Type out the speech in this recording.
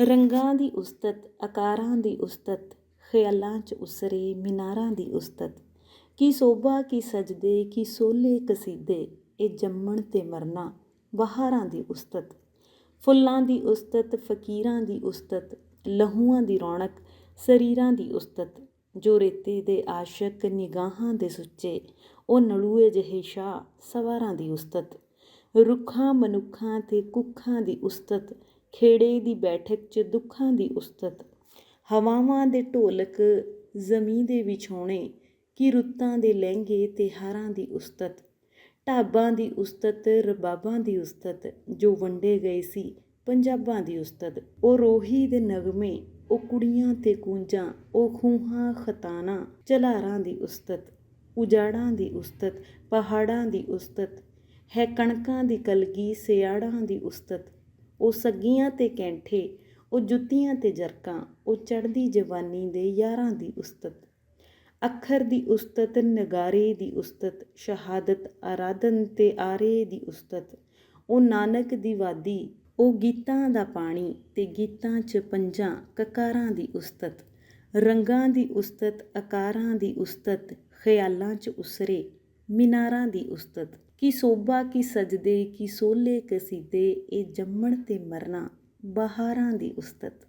ਰੰਗਾਂ ਦੀ ਉਸਤਤ, ਆਕਾਰਾਂ ਦੀ ਉਸਤਤ, ਖਿਆਲਾਂ 'ਚ ਉਸਰੇ, ਮੀਨਾਰਾਂ ਦੀ ਉਸਤਤ। ਕੀ ਸੋਭਾ, ਕੀ ਸਜਦੇ, ਕੀ ਸੋਲੇ ਕਸੀਦੇ, ਇਹ ਜੰਮਣ ਤੇ ਮਰਨਾ ਬਹਾਰਾਂ ਦੀ ਉਸਤਤ। ਫੁੱਲਾਂ ਦੀ ਉਸਤਤ, ਫਕੀਰਾਂ ਦੀ ਉਸਤਤ, ਲਹੂਆਂ ਦੀ ਰੌਣਕ, ਸਰੀਰਾਂ ਦੀ ਉਸਤਤ। ਜੋ ਰੇਤੇ ਦੇ ਆਸ਼ਕ, ਨਿਗਾਹਾਂ ਦੇ ਸੁੱਚੇ, ਉਹ ਨਲੂਏ ਜਿਹੇ ਸ਼ਾਹ, ਸਵਾਰਾਂ ਦੀ ਉਸਤਤ। ਰੁੱਖਾਂ, ਮਨੁੱਖਾਂ ਤੇ ਕੁੱਖਾਂ ਦੀ ਉਸਤਤ ਖੇੜੇ ਦੀ ਬੈਠਕ 'ਚ ਦੁੱਖਾਂ ਦੀ ਉਸਤਤ। ਹਵਾਵਾਂ ਦੇ ਢੋਲਕ ਜ਼ਮੀਂ ਦੇ ਵਿਛੋਣੇ, ਕੀ ਰੁੱਤਾਂ ਦੇ ਲਹਿੰਗੇ ਤੇ ਹਾਰਾਂ ਦੀ ਉਸਤਤ। ਢਾਬਾਂ ਦੀ ਉਸਤਤ, ਰਬਾਬਾਂ ਦੀ ਉਸਤਤ, ਜੋ ਵੰਡੇ ਗਏ ਸੀ ਪੰਜਾਬਾਂ ਦੀ ਉਸਤਤ। ਉਹ ਰੋਹੀ ਦੇ ਨਗਮੇ, ਉਹ ਕੁੜੀਆਂ ਤੇ ਕੂੰਜਾਂ, ਉਹ ਖੂਹਾਂ ਖਤਾਨਾ, ਝਲਾਰਾਂ ਦੀ ਉਸਤਤ। ਉਜਾੜਾਂ ਦੀ ਉਸਤਤ, ਪਹਾੜਾਂ ਦੀ ਉਸਤਤ। ਹੈ ਕਣਕਾਂ ਦੀ ਕਲਗੀ, ਸਿਆੜਾਂ ਦੀ ਉਸਤਤ। ਉਹ ਸੱਗੀਆਂ ਤੇ ਕੈਂਠੇ, ਉਹ ਜੁੱਤੀਆਂ ਤੇ ਜਰਕਾਂ, ਉਹ ਚੜ੍ਹਦੀ ਜਵਾਨੀ ਦੇ ਯਾਰਾਂ ਦੀ ਉਸਤਤ। ਅੱਖਰ ਦੀ ਉਸਤਤ, ਨਗਾਰੇ ਦੀ ਉਸਤਤ, ਸ਼ਹਾਦਤ, ਆਰਾਧਨ ਤੇ ਆਰੇ ਦੀ ਉਸਤਤ। ਉਹ ਨਾਨਕ ਦੀ ਵਾਦੀ, ਉਹ ਗੀਤਾਂ ਦਾ ਪਾਣੀ ਤੇ ਗੀਤਾਂ 'ਚ ਪੰਜਾਂ ਕਕਾਰਾਂ ਦੀ ਉਸਤਤ। ਰੰਗਾਂ ਦੀ ਉਸਤਤ, ਆਕਾਰਾਂ ਦੀ ਉਸਤਤ, ਖਿਆਲਾਂ 'ਚ ਉਸਰੇ, ਮੀਨਾਰਾਂ ਦੀ ਉਸਤਤ। ਕੀ ਸੋਭਾ ਕੀ ਸਜਦੇ ਕੀ ਸੋਲੇ ਕਸੀਦੇ ਇਹ ਜੰਮਣ ਤੇ ਮਰਨਾ ਬਹਾਰਾਂ ਦੀ ਉਸਤਤ।